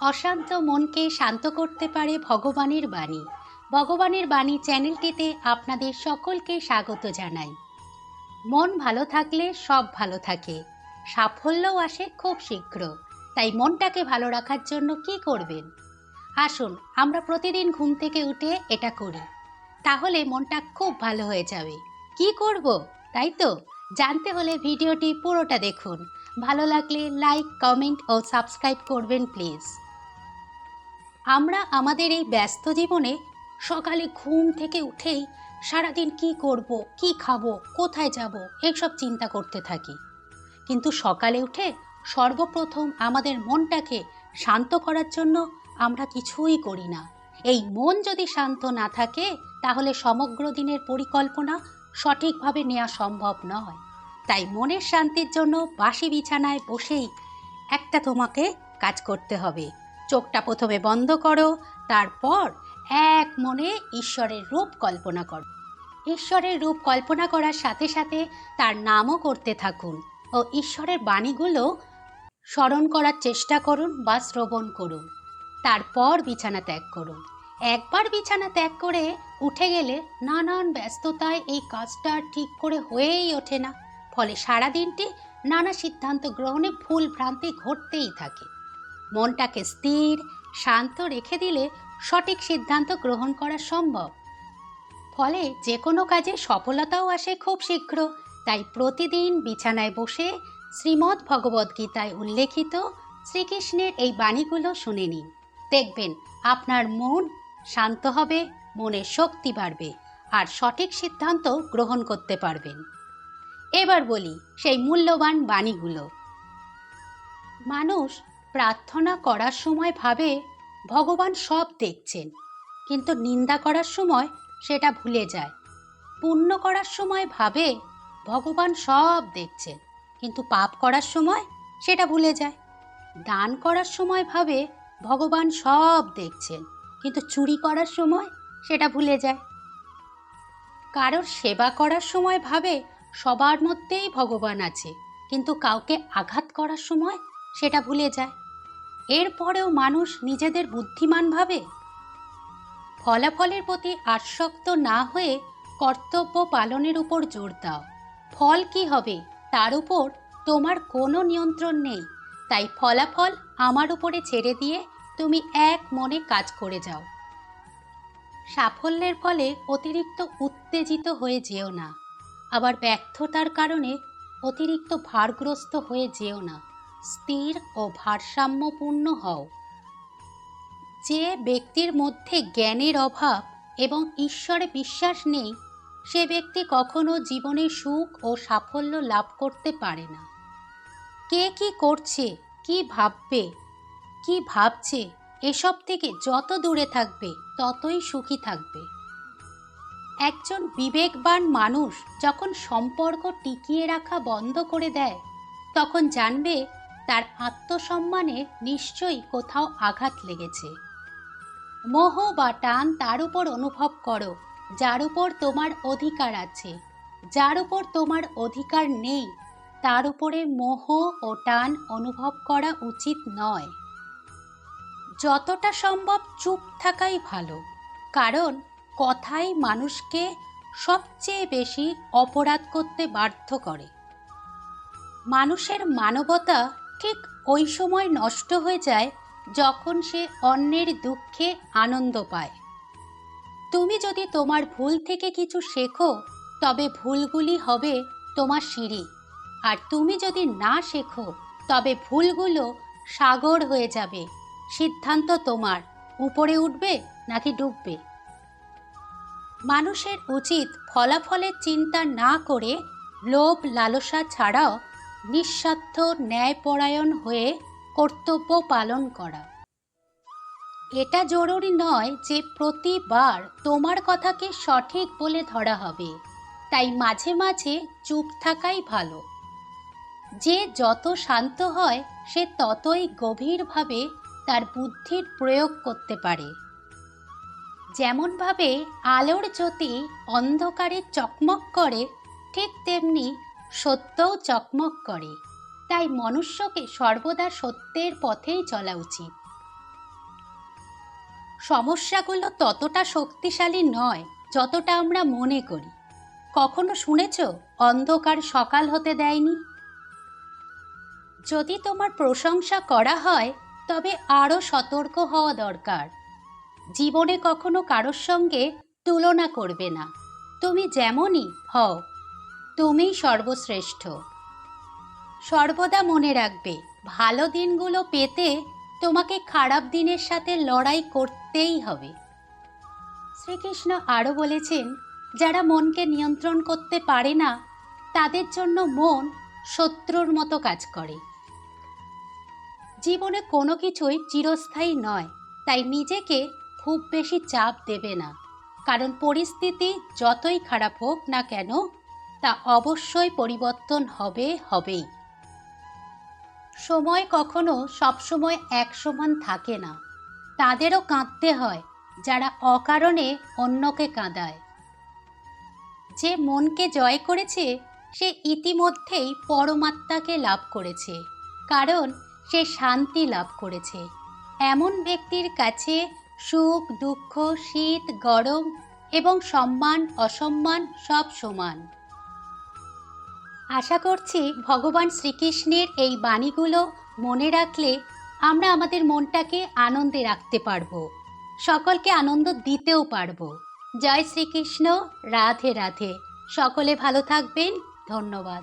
অশান্ত মনকে শান্ত করতে পারে ভগবানের বাণী। ভগবানের বাণী চ্যানেলটিতে আপনাদের সকলকে স্বাগত জানাই। মন ভালো থাকলে সব ভালো থাকে। সাফল্যও আসে খুব শীঘ্র। তাই মনটাকে ভালো রাখার জন্য কি করবেন? আসুন, আমরা প্রতিদিন ঘুম থেকে উঠে এটা করি। তাহলে মনটা খুব ভালো হয়ে যাবে। কি করব, তাই তো? জানতে হলে ভিডিওটি পুরোটা দেখুন। ভালো লাগলে লাইক, কমেন্ট ও সাবস্ক্রাইব করবেন প্লিজ। আমরা আমাদের এই ব্যস্ত জীবনে সকালে ঘুম থেকে উঠেই সারাদিন কি করব, কি খাব, কোথায় যাব, এইসব চিন্তা করতে থাকি। কিন্তু সকালে উঠে সর্বপ্রথম আমাদের মনটাকে শান্ত করার জন্য আমরা কিছুই করি না। এই মন যদি শান্ত না থাকে, তাহলে সমগ্র দিনের পরিকল্পনা সঠিকভাবে নেওয়া সম্ভব নয়। তাই মনের শান্তির জন্য বাসি বিছানায় বসেই একটা তোমাকে কাজ করতে হবে। চোখটা প্রথমে বন্ধ করো, তারপর এক মনে ঈশ্বরের রূপ কল্পনা করো। ঈশ্বরের রূপ কল্পনা করার সাথে সাথে তার নামও করতে থাকুন ও ঈশ্বরের বাণীগুলো স্মরণ করার চেষ্টা করুন বা শ্রবণ করুন। তারপর বিছানা ত্যাগ করুন। একবার বিছানা ত্যাগ করে উঠে গেলে নানান ব্যস্ততায় এই কাজটা ঠিক করে হয়েই ওঠে না। ফলে সারা দিনটি নানা সিদ্ধান্ত গ্রহণে ভুল ভ্রান্তি ঘটতেই থাকে। মনটাকে স্থির, শান্ত রেখে দিলে সঠিক সিদ্ধান্ত গ্রহণ করা সম্ভব। ফলে যে কোনো কাজে সফলতাও আসে খুব শীঘ্র। তাই প্রতিদিন বিছানায় বসে শ্রীমদ্ ভগবদ্গীতায় উল্লেখিত শ্রীকৃষ্ণের এই বাণীগুলো শুনে নিন। দেখবেন আপনার মন শান্ত হবে মনের শক্তি বাড়বে আর সঠিক সিদ্ধান্ত গ্রহণ করতে পারবেন। এবার বলি সেই মূল্যবান বাণীগুলো। মানুষ প্রার্থনা করার সময় ভাবে, ভগবান সব দেখছেন। কিন্তু নিন্দা করার সময় সেটা ভুলে যায়। পুণ্য করার সময় ভাবে, ভগবান সব দেখছেন। কিন্তু পাপ করার সময় সেটা ভুলে যায়। দান করার সময় ভাবে, ভগবান সব দেখছেন। কিন্তু চুরি করার সময় সেটা ভুলে যায়। কারোর সেবা করার সময় ভাবে, সবার মধ্যেই ভগবান আছে। কিন্তু কাউকে আঘাত করার সময় সেটা ভুলে যায়। এরপরেও মানুষ নিজেদের বুদ্ধিমান ভাবে? ফলাফলের প্রতি আসক্ত না হয়ে কর্তব্য পালনের উপর জোর দাও। ফল কি হবে? তার উপর তোমার কোনো নিয়ন্ত্রণ নেই। তাই ফলাফল আমার উপরে ছেড়ে দিয়ে তুমি এক মনে কাজ করে যাও। সাফল্যের ফলে অতিরিক্ত উত্তেজিত হয়ে যেও না। আবার ব্যর্থতার কারণে অতিরিক্ত ভারগ্রস্ত হয়ে যেও না। স্থির ও ভারসাম্যপূর্ণ হও। যে ব্যক্তির মধ্যে জ্ঞানের অভাব এবং ঈশ্বরে বিশ্বাস নেই, সে ব্যক্তি কখনো জীবনে সুখ ও সাফল্য লাভ করতে পারে না। কে কি করছে, কি ভাববে, কি ভাবছে, এসব থেকে যত দূরে থাকবে, ততই সুখী থাকবে। একজন বিবেকবান মানুষ যখন সম্পর্ক টিকিয়ে রাখা বন্ধ করে দেয়, তখন জানবে তার আত্মসম্মানে নিশ্চয়ই কোথাও আঘাত লেগেছে। মোহ বা টান তার উপর অনুভব করো, যার উপর তোমার অধিকার আছে। যার উপর তোমার অধিকার নেই, তার উপরে মোহ ও টান অনুভব করা উচিত নয়। যতটা সম্ভব চুপ থাকাই ভালো, কারণ কথাই মানুষকে সবচেয়ে বেশি অপরাধ করতে বাধ্য করে। মানুষের মানবতা ঠিক ওই সময় নষ্ট হয়ে যায় যখন সে অন্যের দুঃখে আনন্দ পায়। তুমি যদি তোমার ভুল থেকে কিছু শেখো, তবে ভুলগুলি হবে তোমার সিঁড়ি। আর তুমি যদি না শেখো, তবে ভুলগুলো সাগর হয়ে যাবে। সিদ্ধান্ত তোমার। উপরে উঠবে নাকি ডুববে? মানুষের উচিত ফলাফলের চিন্তা না করে লোভ লালসা ছাড়াও নিঃস্বার্থ ন্যায়পরায়ণ হয়ে কর্তব্য পালন করা। এটা জরুরি নয় যে প্রতিবার তোমার কথাকে সঠিক বলে ধরা হবে। তাই মাঝে মাঝে চুপ থাকাই ভালো। যে যত শান্ত হয়, সে ততই গভীরভাবে তার বুদ্ধির প্রয়োগ করতে পারে। যেমনভাবে আলোর জ্যোতি অন্ধকারে চকমক করে, ঠিক তেমনি সত্যও চকমক করে। তাই মনুষ্যকে সর্বদা সত্যের পথেই চলা উচিত। সমস্যাগুলো ততটা শক্তিশালী নয় যতটা আমরা মনে করি। কখনো শুনেছ, অন্ধকার সকাল হতে দেয়নি? যদি তোমার প্রশংসা করা হয়, তবে আরও সতর্ক হওয়া দরকার। জীবনে কখনো কারোর সঙ্গে তুলনা করবে না। তুমি যেমনই হও তুমিই সর্বশ্রেষ্ঠ। সর্বদা মনে রাখবে, ভালো দিনগুলো পেতে তোমাকে খারাপ দিনের সাথে লড়াই করতেই হবে। শ্রীকৃষ্ণ আরও বলেছেন, যারা মনকে নিয়ন্ত্রণ করতে পারে না, তাদের জন্য মন শত্রুর মতো কাজ করে। জীবনে কোনো কিছুই চিরস্থায়ী নয়, তাই নিজেকে খুব বেশি চাপ দেবে না। কারণ পরিস্থিতি যতই খারাপ হোক না কেন তা অবশ্যই পরিবর্তন হবে, হবেই। সময় কখনো সবসময় এক সমান থাকে না। তাদেরও কাঁদতে হয়, যারা অকারণে অন্যকে কাঁদায়। যে মনকে জয় করেছে, সে ইতিমধ্যেই পরমাত্মাকে লাভ করেছে, কারণ সে শান্তি লাভ করেছে। এমন ব্যক্তির কাছে সুখ, দুঃখ, শীত, গরম এবং সম্মান, অসম্মান সব সমান। আশা করছি ভগবান শ্রীকৃষ্ণের এই বাণীগুলো মনে রাখলে আমরা আমাদের মনটাকে আনন্দে রাখতে পারব। সকলকে আনন্দ দিতেও পারব। জয় শ্রীকৃষ্ণ, রাধে রাধে। সকলে ভালো থাকবেন। ধন্যবাদ।